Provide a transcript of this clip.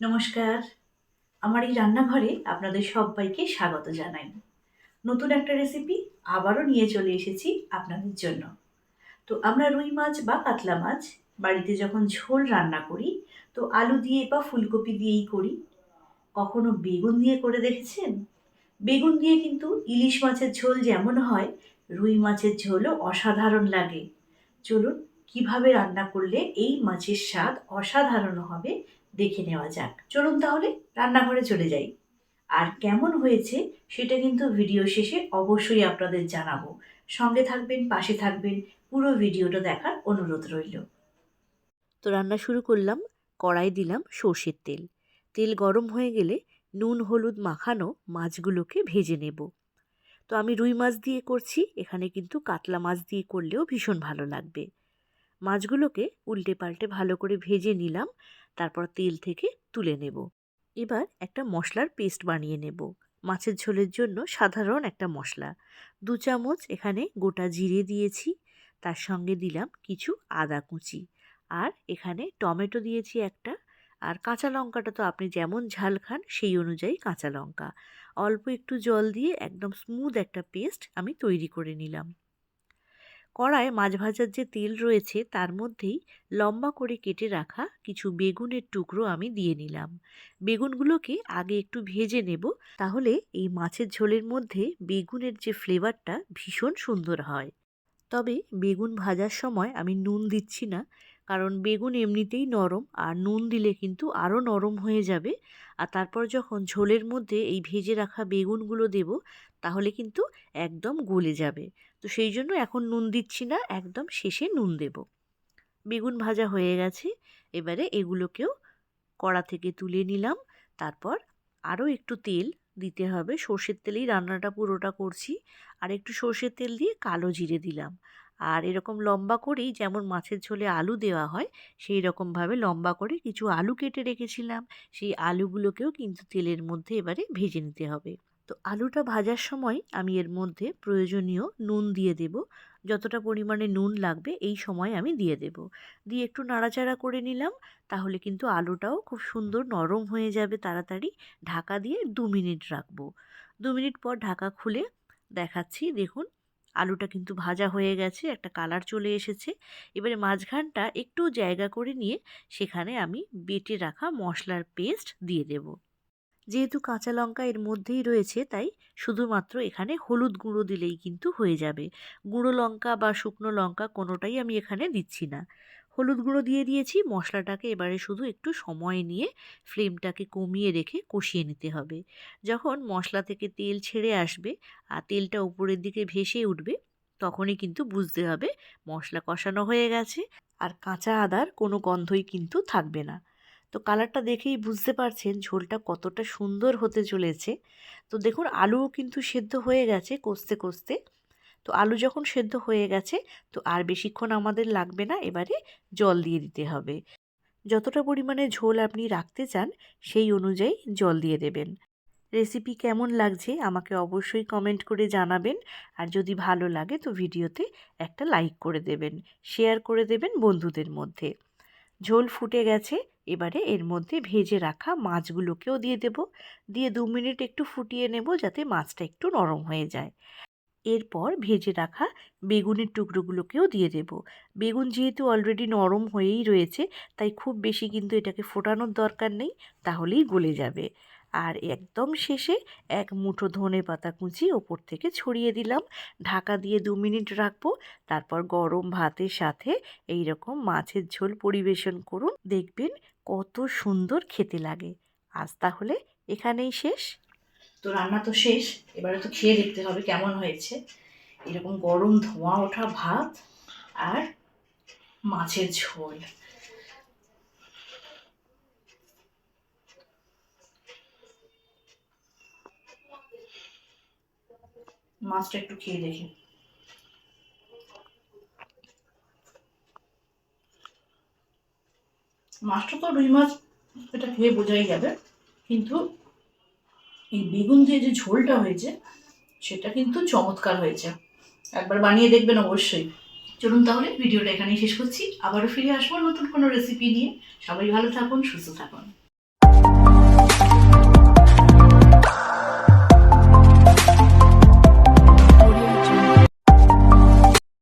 নমস্কার। আমার এই রান্নাঘরে আপনাদের সবাইকে স্বাগত জানাই। নতুন একটা রেসিপি আবারও নিয়ে চলে এসেছি আপনাদের জন্য। তো আমরা রুই মাছ বা কাতলা মাছ, বাড়িতে যখন ঝোল রান্না করি, তো আলু দিয়ে বা ফুলকপি দিয়েই করি। কখনো বেগুন দিয়ে করে দেখেছেন? বেগুন দিয়ে কিন্তু ইলিশ মাছের ঝোল যেমন হয়, রুই মাছের ঝোলও অসাধারণ লাগে। চলুন, কীভাবে রান্না করলে এই মাছের স্বাদ অসাধারণ হবে দেখে নেওয়া যাক। চলুন তাহলে রান্নাঘরে চলে যাই। আর কেমন হয়েছে সেটা কিন্তু ভিডিও শেষে অবশ্যই আপনাদের জানাব। সঙ্গে থাকবেন, পাশে থাকবেন, পুরো ভিডিওটা দেখার অনুরোধ রইল। তো রান্না শুরু করলাম, কড়াই দিলাম সর্ষের তেল। তেল গরম হয়ে গেলে নুন, হলুদ মাখানো মাছগুলোকে ভেজে নেব। তো আমি রুই মাছ দিয়ে করছি, এখানে কিন্তু কাতলা মাছ দিয়ে করলেও ভীষণ ভালো লাগবে। মাছগুলোকে উল্টে পাল্টে ভালো করে ভেজে নিলাম, তারপর তেল থেকে তুলে নেব। এবার একটা মশলার পেস্ট বানিয়ে নেব। মাছের ঝোলের জন্য সাধারণ একটা মশলা। দু চামচ এখানে গোটা জিরে দিয়েছি, তার সঙ্গে দিলাম কিছু আদা কুচি। আর এখানে টমেটো দিয়েছি একটা, আর কাঁচা লঙ্কাটা তো আপনি যেমন ঝাল খান সেই অনুযায়ী কাঁচা লঙ্কা। অল্প একটু জল দিয়ে একদম স্মুথ একটা পেস্ট আমি তৈরি করে নিলাম। কড়ায় মাছ ভাজার যে তেল রয়েছে, তার মধ্যেই লম্বা করে কেটে রাখা কিছু বেগুনের টুকরো আমি দিয়ে নিলাম। বেগুনগুলোকে আগে একটু ভেজে নেব, তাহলে এই মাছের ঝোলের মধ্যে বেগুনের যে ফ্লেভারটা ভীষণ সুন্দর হয়। তবে বেগুন ভাজার সময় আমি নুন দিচ্ছি না কারণ বেগুন এমনিতেই নরম আর নুন দিলে কিন্তু আরও নরম হয়ে যাবে। আর তারপর যখন ঝোলের মধ্যে এই ভেজে রাখা বেগুনগুলো দেব, তাহলে কিন্তু একদম গলে যাবে। তো সেই জন্য এখন নুন দিচ্ছি না, একদম শেষে নুন দেব। বেগুন ভাজা হয়ে গেছে, এবারে এগুলোকেও কড়া থেকে তুলে নিলাম। তারপর আরও একটু তেল দিতে হবে। সর্ষের তেলেই রান্নাটা পুরোটা করছি। আর একটু সর্ষের তেল দিয়ে কালো জিরে দিলাম। আর এরকম লম্বা করেই যেমন মাছের ঝোলে আলু দেওয়া হয় সেই রকমভাবে লম্বা করে কিছু আলু কেটে রেখেছিলাম। সেই আলুগুলোকেও কিন্তু তেলের মধ্যে এবারে ভেজে নিতে হবে। তো আলুটা ভাজার সময় আমি এর মধ্যে প্রয়োজনীয় নুন দিয়ে দেব। যতটা পরিমাণে নুন লাগবে এই সময় আমি দিয়ে দেব। দিয়ে একটু নাড়াচাড়া করে নিলাম, তাহলে কিন্তু আলুটাও খুব সুন্দর নরম হয়ে যাবে তাড়াতাড়ি। ঢাকা দিয়ে দু মিনিট রাখব। দু মিনিট পর ঢাকা খুলে দেখাচ্ছি, দেখুন আলুটা কিন্তু ভাজা হয়ে গেছে, একটা কালার চলে এসেছে। এবারে মাঝখানটা একটু জায়গা করে নিয়ে সেখানে আমি বেটে রাখা মশলার পেস্ট দিয়ে দেব। যেহেতু কাঁচা লঙ্কা এর মধ্যেই রয়েছে, তাই শুধুমাত্র এখানে হলুদ গুঁড়ো দিলেই কিন্তু হয়ে যাবে। গুঁড়ো লঙ্কা বা শুকনো লঙ্কা কোনোটাই আমি এখানে দিচ্ছি না। হলুদ গুঁড়ো দিয়ে দিয়েছি। মশলাটাকে এবারে শুধু একটু সময় নিয়ে ফ্লেমটাকে কমিয়ে রেখে কষিয়ে নিতে হবে। যখন মশলা থেকে তেল ছেড়ে আসবে আর তেলটা উপরের দিকে ভেসে উঠবে, তখনই কিন্তু বুঝতে হবে মশলা কষানো হয়ে গেছে আর কাঁচা আদার কোনো গন্ধই কিন্তু থাকবে না। তো কালারটা দেখেই বুঝতে পারছেন ঝোলটা কতটা সুন্দর হতে চলেছে। তো দেখুন, আলুও কিন্তু সেদ্ধ হয়ে গেছে কষতে কষতে। তো আলু যখন সেদ্ধ হয়ে গেছে, তো আর বেশিক্ষণ আমাদের লাগবে না, এবারে জল দিয়ে দিতে হবে। যতটা পরিমাণে ঝোল আপনি রাখতে চান, সেই অনুযায়ী জল দিয়ে দেবেন। রেসিপি কেমন লাগছে আমাকে অবশ্যই কমেন্ট করে জানাবেন। আর যদি ভালো লাগে, তো ভিডিওতে একটা লাইক করে দেবেন, শেয়ার করে দেবেন বন্ধুদের মধ্যে। ঝোল ফুটে গেছে, এবারে এর মধ্যে ভেজে রাখা মাছগুলোকেও দিয়ে দেব। দিয়ে দু মিনিট একটু ফুটিয়ে নেব, যাতে মাছটা একটু নরম হয়ে যায়। এরপর ভেজে রাখা বেগুনের টুকরোগুলোকেও দিয়ে দেব। বেগুন যেহেতু অলরেডি নরম হয়েই রয়েছে, তাই খুব বেশি কিন্তু এটাকে ফোটানোর দরকার নেই, তাহলেই গলে যাবে। আর একদম শেষে এক মুঠো ধনে পাতা কুচি ওপর থেকে ছড়িয়ে দিলাম। ঢাকা দিয়ে দু মিনিট রাখব, তারপর গরম ভাতের সাথে এই রকম মাছের ঝোল পরিবেশন করুন। দেখবেন কত সুন্দর খেতে লাগে। আজ তাহলে এখানেই শেষ। তো রান্না তো শেষ, এবারে তো খেয়ে দেখতে হবে কেমন হয়েছে। এরকম গরম ধোঁয়া ওঠা ভাত আর মাছের ঝোল। মাছটা একটু খেয়ে দেখি। মাছটা তো রুই মাছ, এটা খেয়ে বোঝাই যাবে। কিন্তু এই বেগুন দিয়ে যে ঝোলটা হয়েছে, সেটা কিন্তু চমৎকার হয়েছে। একবার বানিয়ে দেখবেন অবশ্যই। চলুন তাহলে ভিডিওটা এখানেই শেষ করছি। আবারও ফিরে আসব নতুন কোনো রেসিপি নিয়ে। সবাই ভালো থাকুন, সুস্থ থাকুন।